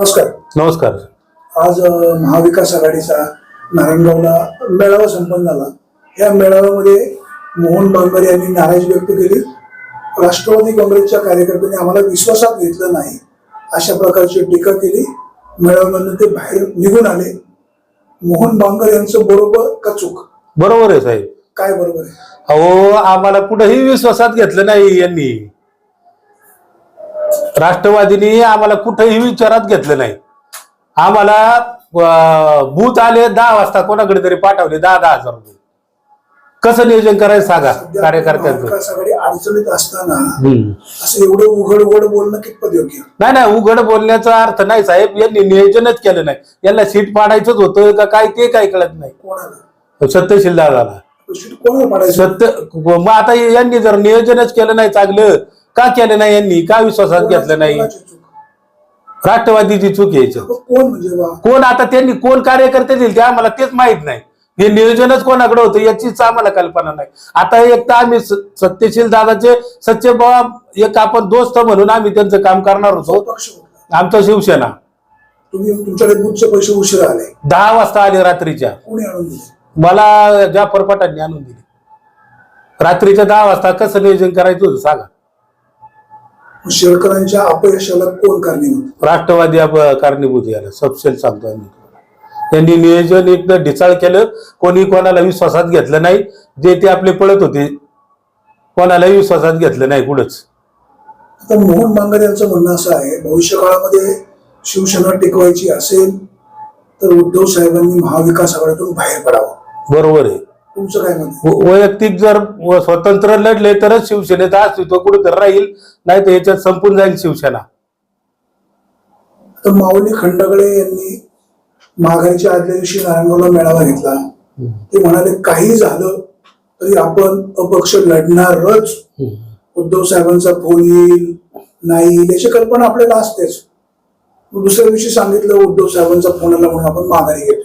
नमस्कार. नमस्कार. आज अ, महाविकास आघाडीचा नारायणगावला मेळावा संपन्न झाला. या मेळाव्यामध्ये मोहन बांगर यांनी नाराजी व्यक्त केली. राष्ट्रवादी काँग्रेसच्या कार्यकर्त्यांनी आम्हाला विश्वासात घेतलं नाही अशा प्रकारची टीका केली. मेळाव्यामधून ते बाहेर निघून आले. मोहन बांगर यांचं बरोबर का चूक? बरोबर आहे साहेब. काय बरोबर आहे? अहो आम्हाला कुठेही विश्वासात घेतलं नाही यांनी. राष्ट्रवादीने आम्हाला कुठेही विचारात घेतलं नाही. आम्हाला बूथ आले दहा वाजता कोणाकडे तरी पाठवले दहा दहा हजार रुपये. कसं नियोजन करायचं सांगा कार्यकर्त्यांचं? अडचणीत असताना. असं एवढं उघड उघड बोलणं कितपत योग्य? नाही नाही उघड बोलण्याचा अर्थ नाही साहेब. यांनी नियोजनच केलं नाही. यांना सीट पाडायचंच होतं का काय ते काय कळत नाही. कोणाला? सत्यशील दादाला. सत्य मग आता यांनी जर नियोजनच केलं नाही चांगलं का केलं नाही यांनी? का विश्वासात घेतलं नाही? राष्ट्रवादीची चूक यायचं. कोण म्हणजे बा? कोण आता त्यांनी कोण कार्यकर्ते दिले ते आम्हाला तेच माहीत नाही. हे नियोजनच कोणाकडे होतं याचीच आम्हाला कल्पना नाही. आता एक तर आम्ही स- सत्यशील दादाचे सच्चे बाबा एक आपण दोस्त म्हणून आम्ही त्यांचं काम करणार होतो. पक्ष? आमचा शिवसेना. तुम्ही तुमच्याकडे बुथचे पैसे उशिरा आले. दहा वाजता आले रात्रीच्या. कोणी आणून दिले? मला जाफर पठाणनी आणून दिली. रात्रीच्या दहा वाजता कसं नियोजन करायचं होतं सांगा. शेळकरांच्या अपयशाला कोण कारणीभूत राष्ट्रवादी आप- कारणीभूत याला सबसेल सांगतो आम्ही. त्यांनी नियोजन एकदम ढिसाळ केलं कोणी कोणाला विश्वासात घेतलं नाही. जे ते आपले पळत होते कोणालाही विश्वासात घेतलं नाही कुठंच. आता मोहन बांगर यांचं म्हणणं असं आहे भविष्य काळामध्ये शिवसेना टिकवायची असेल तर उद्धव साहेबांनी महाविकास आघाडीतून बाहेर पडावं. बरोबर आहे. तुमचं काय? व- वैयक्तिक जर व- स्वतंत्र लढले तरच शिवसेनेचं अस्तित्व कुठेतरी राहील नाही तर याच्यात संपून जाईल शिवसेना. आता माऊली खंडगळे यांनी माघारीच्या आदल्या दिवशी नारायणगावला मेळावा घेतला. ते म्हणाले काही झालं तरी आपण अपक्ष लढणारच. उद्धव साहेबांचा फोन येईल नाही येईल याची कल्पना आपल्याला असतेच. मग दुसऱ्या दिवशी सांगितलं उद्धव साहेबांचा फोन आला म्हणून आपण माघारी घेतो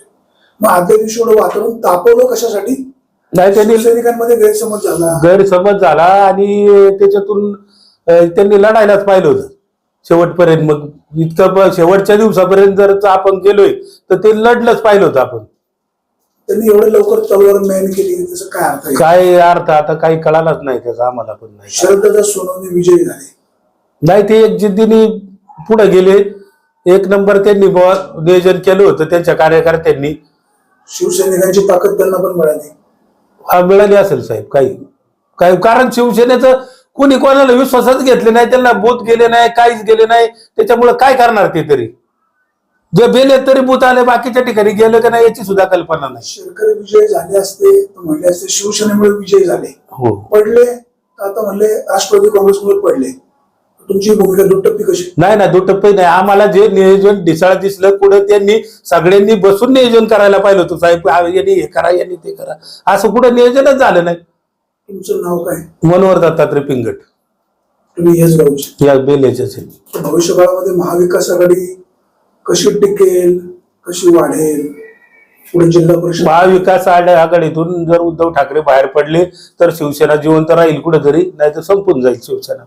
मग आदल्या दिवशी एवढं वातावरण तापवलं कशासाठी? नाही त्यांनी सैनिकांमध्ये गैरसमज झाला. गैरसमज झाला आणि त्याच्यातून त्यांनी लढायलाच पाहिलं होतं. शेवटपर्यंत मग इतकं शेवटच्या दिवसापर्यंत जर आपण गेलोय तर ते लढलंच पाहिलं होतं आपण. त्यांनी एवढं लवकर तलवार मॅन केली त्याचं काय अर्थ आहे? काय अर्थ आता काही कळालाच नाही त्याचा आम्हाला पण नाही. शरददादा सोनवणे विजयी झाले. नाही ते एक जिद्दीने पुढे गेले. एक नंबर त्यांनी बुवा नियोजन केलं होतं त्यांच्या कार्यकर्त्यांनी. शिवसैनिकांची ताकद त्यांना पण मिळाली. मिळाली असेल साहेब काही. काही कारण शिवसेनेचं कुणी कोणाला विश्वासात घेतले नाही त्यांना बोध गेले नाही काहीच गेले नाही त्याच्यामुळे काय करणार ते तरी? जे गेले तरी बूथ आले बाकीच्या ठिकाणी गेले का नाही याची सुद्धा कल्पना नाही. शेतकरी विजय झाले असते म्हणले असते शिवसेनेमुळे विजय झाले. हो. पडले आता म्हणले राष्ट्रवादी काँग्रेसमुळे पडले. तुमची भूमिका दुटप्पी कशी? नाही ना दुटप्पी नाही. आम्हाला जे नियोजन ढिसाळ दिसलं कुठं त्यांनी सगळ्यांनी बसून नियोजन करायला पाहिलं होतं. साहेब यांनी हे करा यांनी ते करा. असं कुठं नियोजनच झालं नाही. तुमचं नाव काय? मनोहर दत्तात्रय पिंगट. तुम्ही हेच गावचे. या तर भविष्य काळामध्ये महाविकास आघाडी कशी टिकेल कशी वाढेल? पुढे जिल्हा परिषद? महाविकास आघा- आघाडीतून जर उद्धव ठाकरे बाहेर पडले तर शिवसेना जिवंत राहील कुठेतरी नाही तर संपून जाईल शिवसेना.